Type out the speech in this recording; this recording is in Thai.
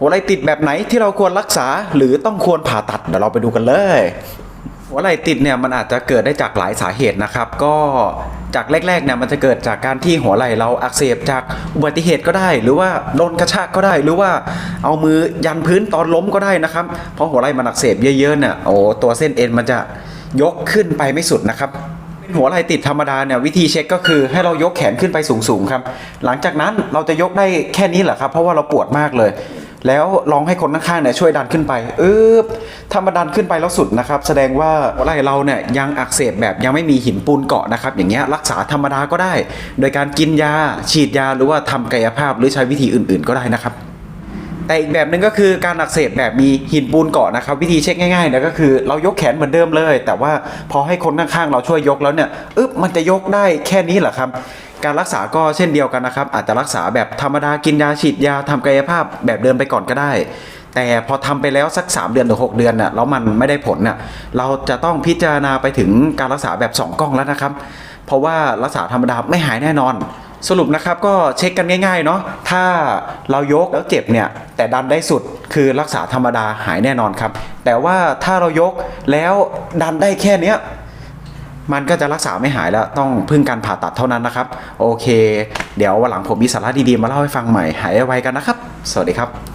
หัวไหล่ติดแบบไหนที่เราควรรักษาหรือต้องควรผ่าตัดเดี๋ยวเราไปดูกันเลย หัวไหล่ติดเนี่ยมันอาจจะเกิดได้จากหลายสาเหตุนะครับ ก็จากแรกๆเนี่ยมันจะเกิดจากการที่หัวไหล่เราอักเสบจากอุบัติเหตุก็ได้ หรือว่าโดนกระชากก็ได้ หรือว่าเอามือยันพื้นตอนล้มก็ได้นะครับ เพราะหัวไหล่มันอักเสบเยอะๆเนี่ยโอ้ตัวเส้นเอ็นมันจะยกขึ้นไปไม่สุดนะครับเป็นหัวไหล่ติดธรรมดาเนี่ยวิธีเช็คก็คือให้เรายกแขนขึ้นไปสูงๆครับ หลังจากนั้นเราจะยกได้แค่นี้แหละครับ เพราะว่าเราปวดมากเลย แล้วลองให้คนข้างๆเนี่ยช่วยดันขึ้นไปเออถ้ามาดันขึ้นไปแล้วสุดนะครับ แสดงว่าหัวไหล่เราเนี่ยยังอักเสบแบบยังไม่มีหินปูนเกาะนะครับ อย่างเงี้ยรักษาธรรมดาก็ได้ โดยการกินยาฉีดยาหรือว่าทำกายภาพหรือใช้วิธีอื่นๆก็ได้นะครับแต่อีกแบบหนึ่งก็คือการอักเสบแบบมีหินปูนเกาะนะครับ วิธีเช็คง่ายๆนี่ยก็คือเรายกแขนเหมือนเดิมเลย แต่ว่าพอให้คนข้างๆเราช่วยยกแล้วเนี่ยอึ๊บมันจะยกได้แค่นี้เหรอครับ การรักษาก็เช่นเดียวกันนะครับ อาจจะรักษาแบบธรรมดากินยาฉีดยาทำกายภาพแบบเดิมไปก่อนก็ได้ แต่พอทำไปแล้วสัก 3 เดือนหรือ 6 เดือนน่ะแล้วมันไม่ได้ผลน่ะเราจะต้องพิจารณาไปถึงการรักษาแบบ 2 กล้องแล้วนะครับ เพราะว่ารักษาธรรมดาไม่หายแน่นอนสรุปนะครับก็เช็คกันง่ายๆเนาะถ้าเรายกแล้วเจ็บเนี่ยแต่ดันได้สุดคือรักษาธรรมดาหายแน่นอนครับ แต่ว่าถ้าเรายกแล้วดันได้แค่เนี้ย มันก็จะรักษาไม่หายแล้วต้องพึ่งการผ่าตัดเท่านั้นนะครับ โอเค เดี๋ยววันหลังผมมีสาระดีๆมาเล่าให้ฟังใหม่หายไวกันนะครับ สวัสดีครับ